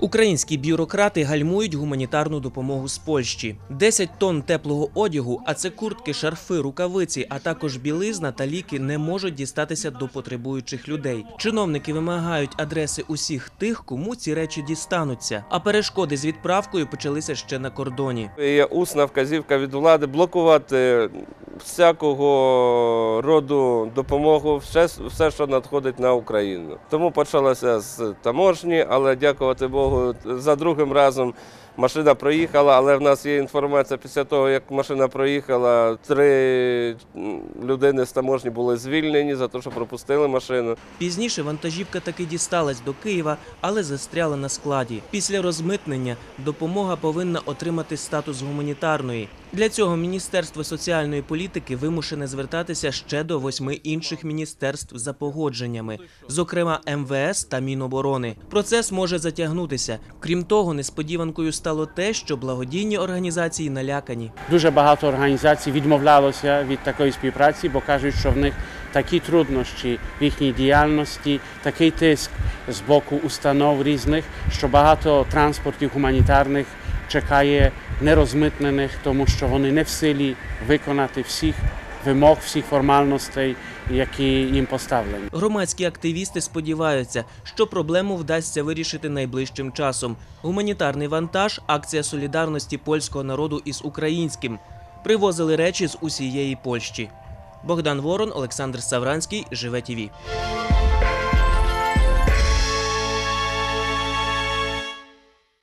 Українські бюрократи гальмують гуманітарну допомогу з Польщі. 10 тонн теплого одягу, а це куртки, шарфи, рукавиці, а також білизна та ліки не можуть дістатися до потребуючих людей. Чиновники вимагають адреси усіх тих, кому ці речі дістануться. А перешкоди з відправкою почалися ще на кордоні. Є усна вказівка від влади блокувати всякого роду допомогу, все, все, що надходить на Україну. Тому почалося з таможні, але дякувати Богу, за другим разом машина проїхала, але в нас є інформація після того, як машина проїхала, три людини з таможні були звільнені за те, що пропустили машину. Пізніше вантажівка таки дісталась до Києва, але застряла на складі. Після розмитнення допомога повинна отримати статус гуманітарної. Для цього Міністерство соціальної політики вимушене звертатися ще до восьми інших міністерств за погодженнями, зокрема МВС та Міноборони. Процес може затягнутися. Крім того, несподіванкою стало те, що благодійні організації налякані. Дуже багато організацій відмовлялося від такої співпраці, бо кажуть, що в них такі труднощі в їхній діяльності, такий тиск з боку установ різних, що багато транспортів гуманітарних чекає нерозмитнених, тому що вони не в силі виконати всіх вимог, всіх формальностей, які їм поставлені. Громадські активісти сподіваються, що проблему вдасться вирішити найближчим часом. Гуманітарний вантаж, акція солідарності польського народу із українським. Привозили речі з усієї Польщі. Богдан Ворон, Олександр Савранський, Живе ТІВІ.